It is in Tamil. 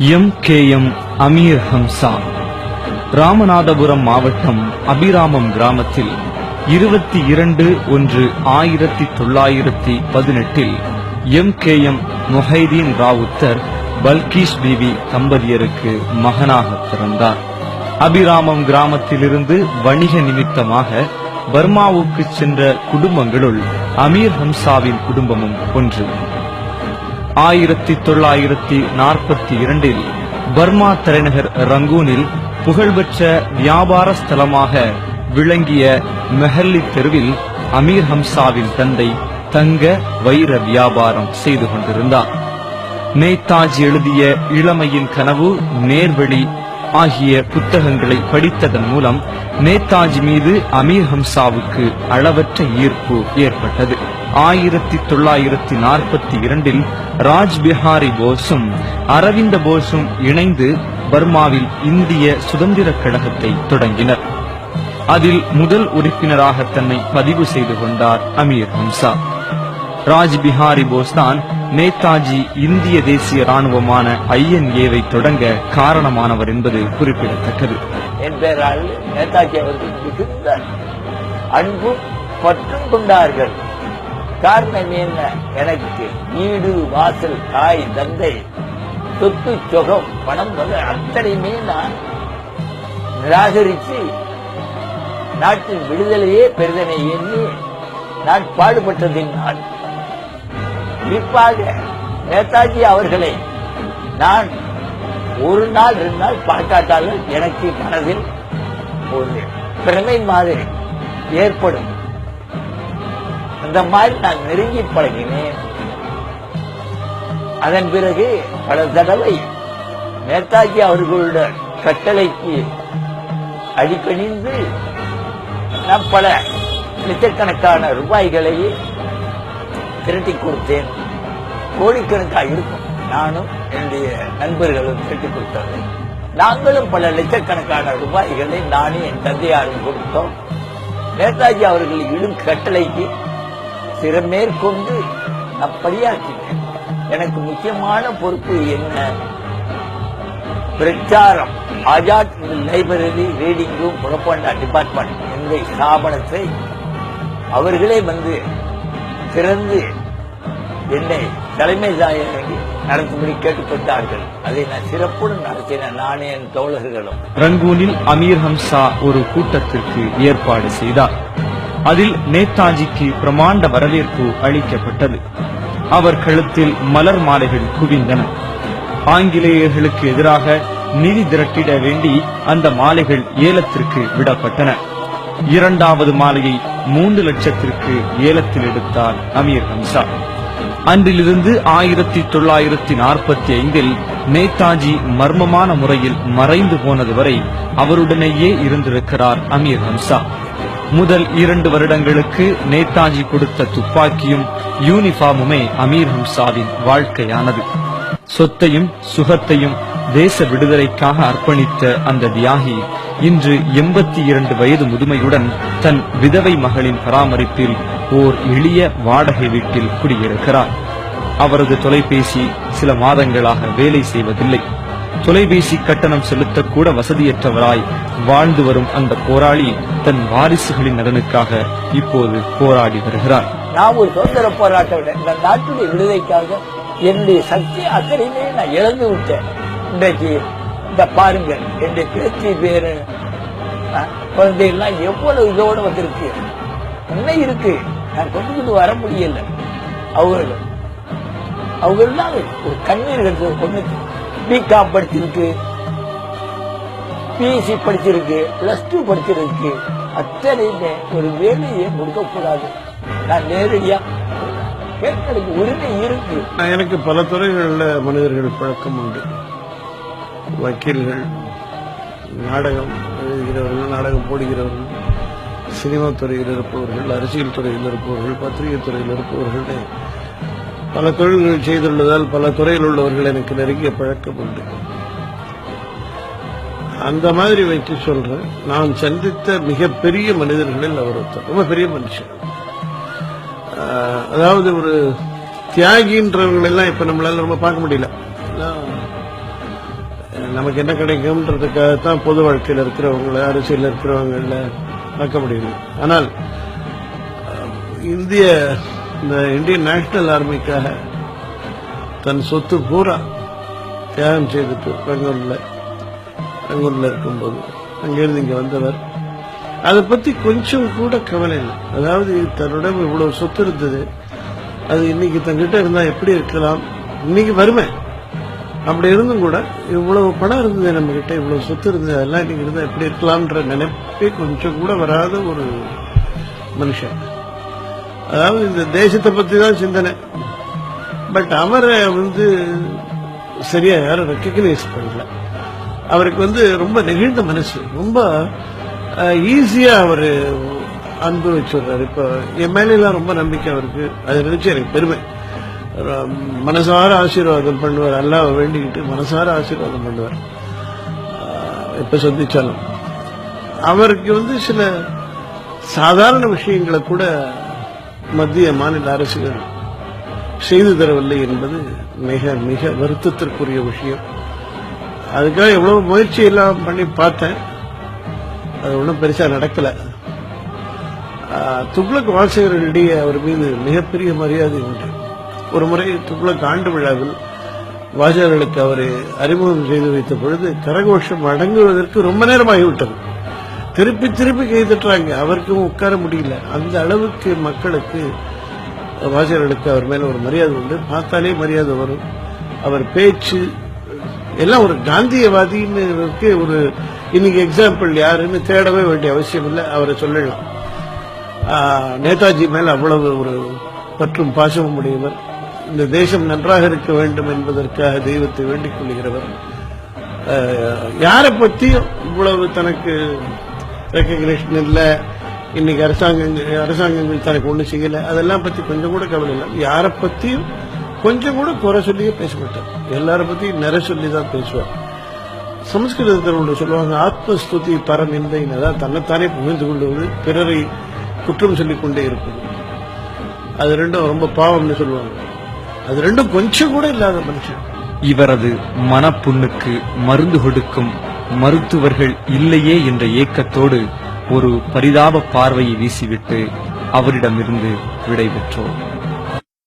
M K M Ameer Hamza. Ramanathapuram மாவட்டம் அபிராமம் கிராமத்தில் இருபத்தி இரண்டு ஒன்று ஆயிரத்தி தொள்ளாயிரத்தி பதினெட்டில் M K M Muhaideen Rowther Balkis Bibi தம்பதியருக்கு மகனாக பிறந்தார். அபிராமம் கிராமத்திலிருந்து வணிக நிமித்தமாக பர்மாவுக்கு சென்ற குடும்பங்களுள் அமீர் ஹம்சாவின் குடும்பமும் ஒன்று. ஆயிரத்தி தொள்ளாயிரத்தி நாற்பத்தி இரண்டில் பர்மா தலைநகர் ரங்கூனில் புகழ்பெற்ற வியாபார ஸ்தலமாக விளங்கிய மெஹல்லி தெருவில் அமீர் ஹம்சாவின் தந்தை தங்க வைர வியாபாரம் செய்து கொண்டிருந்தார். நேதாஜி எழுதிய இளமையின் கனவு நேர்வழி ஆகிய புத்தகங்களை படித்ததன் மூலம் நேதாஜி மீது அமீர் ஹம்சாவுக்கு அளவற்ற ஈர்ப்பு ஏற்பட்டது. ஆயிரத்தி தொள்ளாயிரத்தி நாற்பத்தி இரண்டில் ராஜ்பிஹாரி போஸும் அரவிந்த போஸும் இணைந்து பர்மாவில் இந்திய சுதந்திர கழகத்தை தொடங்கினர். அதில் முதல் உறுப்பினராக தன்னை பதிவு செய்து கொண்டார் அமீர் ஹம்சா. ராஜ் பிஹாரி நேதாஜி இந்திய தேசிய ராணுவமான ஐஎன்ஏவை தொடங்க காரணமானவர் என்பது குறிப்பிடத்தக்கது. என் பெயரால் நேதாஜி அவர்கள் மிகுந்த அன்பும் பற்றும் கொண்டார்கள். காரணம் என்ன? எனக்கு வீடு வாசல் தாய் தந்தை சொத்து சொகம் பணம் வந்து அத்தனையுமே நான் நிராகரித்து நாட்டின் விடுதலையே பெரிதனை எண்ணி நான் பாடுபட்டதின் நான் குறிப்பாக நேதாஜி அவர்களை நான் ஒரு நாள் ரெண்டு நாள் பார்க்காட்டாலும் எனக்கு மனதில் ஒரு பிரமை மாதிரி ஏற்படும். அந்த மாதிரி நான் நெருங்கி பழகினேன். அதன் பிறகு பல தடவை நேதாஜி அவர்களுடைய கட்டளைக்கு அடிபணிந்து நான் பல லட்சக்கணக்கான ரூபாய்களை திரட்டி கொடுத்தேன். கோடிக்கணக்காக இருக்கும். நானும் என்னுடைய நண்பர்களும் திரட்டி கொடுத்தார்கள் நாங்களும் பல லட்சக்கணக்கான ரூபாய்களை நானும் என் தந்தையாரும் கொடுத்தோம். நேதாஜி அவர்கள் இடும் கட்டளைக்கு சிறமேற்கொண்டு நான் பணியாற்றினேன். எனக்கு முக்கியமான பொறுப்பு என்ன? பிரச்சாரம். Azad library reading room propaganda department என்ற ஸ்தாபனத்தை அவர்களே வந்து திறந்து என்னை தலைமை தாயகி நடத்தும்படி கேட்டுக்கொண்டார்கள். அதை நான் சிறப்புடன் நடத்தினேன். நானே என் தோழர்களும். ரங்கூனில் அமீர் ஹம்சா ஒரு கூட்டத்திற்கு ஏற்பாடு செய்தார். அதில் நேதாஜிக்கு பிரமாண்ட வரவேற்பு அளிக்கப்பட்டது. அவர் கழுத்தில் மலர் மாலைகள் குவிந்தன. ஆங்கிலேயர்களுக்கு எதிராக நிதி திரட்டிட வேண்டி அந்த மாலைகள் ஏலத்திற்கு விடப்பட்டன. இரண்டாவது மாலையை மூன்று லட்சத்திற்கு ஏலத்தில் எடுத்தார் அமீர் ஹம்சா. அன்றிலிருந்து ஆயிரத்தி தொள்ளாயிரத்தி நாற்பத்தி ஐந்தில் நேதாஜி மர்மமான முறையில் மறைந்து போனது வரை அவருடனேயே இருந்திருக்கிறார் அமீர் ஹம்சா. முதல் இரண்டு வருடங்களுக்கு நேதாஜி கொடுத்த துப்பாக்கியும் யூனிஃபார்முமே அமீர் ஹம்சாவின் வாழ்க்கையானது. சொத்தையும் சுகத்தையும் தேச விடுதலைக்காக அர்ப்பணித்த அந்த தியாகி இன்று எண்பத்தி இரண்டு வயது முதுமையுடன் தன் விதவை மகளின் பராமரிப்பில் ஓர் எளிய வாடகை வீட்டில் குடியிருக்கிறார். அவரது தொலைபேசி சில மாதங்களாக வேலை செய்வதில்லை. தொலைபேசி கட்டணம் செலுத்தக்கூட வசதியற்றவராய் வாழ்ந்து வரும் அந்த போராளி தன் வாரிசுகளின் நலனுக்காக இப்போது போராடி வருகிறார். நான் ஒரு சுதந்திர போராட்டம் இந்த நாட்டுடைய விடுதலைக்காக என்னுடைய சக்தி அத்தனையுமே நான் இழந்து விட்டேன். இன்றைக்கு இந்த பாருங்க என் பேச்சு பேரு குழந்தைகள்லாம் எவ்வளவு இதோட வந்திருக்கு? என்ன இருக்கு? நான் கொண்டு கொண்டு வர முடியல. அவர்கள் அவங்கெல்லாம் ஒரு கண்ணீர் எடுத்து ஒண்ணு பிகாம் படிச்சிருக்கு. பிஎஸ்சி படிச்சிருக்கு பிளஸ் டூ படிச்சிருக்கு. அத்தனையுமே ஒரு வேலையை கொடுக்க கூடாது நான் நேரடியா கேட்கறதுக்கு உரிமை இருக்கு. எனக்கு பல துறைகளில் மனிதர்கள் பழக்கம் உண்டு. வக்கீல்கள் நாடகம் எழுதுகிறவர்கள் நாடகம் போடுகிறவர்கள் சினிமா துறையில் இருப்பவர்கள் அரசியல் துறையில் இருப்பவர்கள் பத்திரிகை துறையில் இருப்பவர்கள் பல தொழில்கள் செய்துள்ளதால் பல துறையில் உள்ளவர்கள் எனக்கு நெருங்கிய பழக்கம் உண்டு. அந்த மாதிரி வைத்து சொல்றேன் நான் சந்தித்த மிகப்பெரிய மனிதர்களில் அவர் ஒருத்தர். ரொம்ப பெரிய மனுஷன். அதாவது ஒரு தியாகின்றவர்கள் எல்லாம் இப்ப நம்மளால ரொம்ப பார்க்க முடியல. நமக்கு என்ன கிடைக்கும்ன்றதுக்காகத்தான் பொது வாழ்க்கையில் இருக்கிறவங்கள அரசியல் இருக்கிறவங்கள பார்க்க முடியுது. ஆனால் இந்திய இந்த இந்தியன் நேஷனல் ஆர்மிக்காக தன் சொத்து பூரா தியாகம் செய்துட்டு பெங்களூர்ல பெங்களூர்ல இருக்கும்போது அங்கிருந்து இங்க வந்தவர். அதை பத்தி கொஞ்சம் கூட கவலை இல்லை. அதாவது தன்னிடம் இவ்வளவு சொத்து இருந்தது. அது இன்னைக்கு தங்கிட்ட இருந்தா எப்படி இருக்கலாம்? இன்னைக்கு வறுமை. அப்படி இருந்தும் கூட இவ்வளவு பணம் இருந்தது நம்ம கிட்ட இவ்வளவு சொத்து இருந்தது அதெல்லாம் இன்னைக்கு இருந்தா எப்படி இருக்கலாம்ன்ற நினைப்பே கொஞ்சம் கூட வராத ஒரு மனுஷன். அதாவது இந்த தேசத்தை பத்தி தான் சிந்தனை. பட் அவரை வந்து சரியா யாரும் ரெக்கக்னைஸ் பண்ணல. அவருக்கு வந்து ரொம்ப நெகிழ்ந்த மனசு. ரொம்ப ஈஸியா அவர் அனுபவிச்சுடுறாரு இப்போ என் மேலாம் ரொம்ப நம்பிக்கை அவருக்கு. அதை நினைச்சு எனக்கு பெருமை. மனசார ஆசீர்வாதம் பண்ணுவார். அல்லாவை வேண்டிக்கிட்டு மனசார ஆசீர்வாதம் பண்ணுவார். எப்ப சந்திச்சாலும். அவருக்கு வந்து சில சாதாரண விஷயங்களை கூட மத்திய மாநில அரசுகள் செய்து தரவில்லை என்பது மிக மிக வருத்தத்திற்குரிய விஷயம். அதுக்காக எவ்வளவு முயற்சி எல்லாம் பண்ணி பார்த்தேன். அது ஒன்றும் பெருசாக நடக்கல. துக்ளக் வாசகர்களிடையே அவர் மீது மிகப்பெரிய மரியாதை உண்டு. ஒரு முறை துக்ளக் ஆண்டு விழாவில் வாஜர்களுக்கு அவரை அறிமுகம் செய்து வைத்த பொழுது கரகோஷம் அடங்குவதற்கு ரொம்ப நேரம் ஆகிவிட்டது திருப்பி திருப்பி கை தட்டுறாங்க. அவருக்கும் உட்கார முடியல. அந்த அளவுக்கு மக்களுக்கு வாஜர்களுக்கு அவர் மேல ஒரு மரியாதை உண்டு. பார்த்தாலே மரியாதை வரும். அவர் பேச்சு எல்லாம் ஒரு காந்தியவாதின்னு ஒரு இன்னைக்கு எக்ஸாம்பிள் யாருன்னு தேடவே வேண்டிய அவசியம் இல்லை. அவரை சொல்லலாம். நேதாஜி மேல் அவ்வளவு ஒரு பற்றும் பாசமும் உடையவர். இந்த தேசம் நன்றாக இருக்க வேண்டும் என்பதற்காக தெய்வத்தை வேண்டிக் கொள்கிறவர். யாரை பத்தியும் இவ்வளவு தனக்கு ரெக்கக்னேஷன் இல்லை. இன்னைக்கு அரசாங்கங்கள் அரசாங்கங்கள் தனக்கு ஒன்றும் செய்யலை. அதெல்லாம் பத்தி கொஞ்சம் கூட கவலை இல்லை. யாரை பத்தியும் கொஞ்சம் கூட குறை சொல்லியே பேச மாட்டார் எல்லார பத்தியும் நிறை சொல்லி தான் பேசுவார். சமஸ்கிருதத்தில் ஒன்று சொல்லுவாங்க ஆத்மஸ்துதி பரநிந்தை அதாவது தன்னைத்தானே புகழ்ந்து கொள்வது பிறரை குற்றம் சொல்லிக் கொண்டே இருப்பது. அது ரெண்டும் ரொம்ப பாவம்னு சொல்லுவாங்க. அது ரெண்டும் கொஞ்சம் கூட இல்லாத மனுஷன். இவரது மனப்புண்ணுக்கு மருந்து கொடுக்கும் மருத்துவர்கள் இல்லையே என்ற ஏக்கத்தோடு ஒரு பரிதாப பார்வையை வீசிவிட்டு அவரிடமிருந்து விடைபெற்றோம்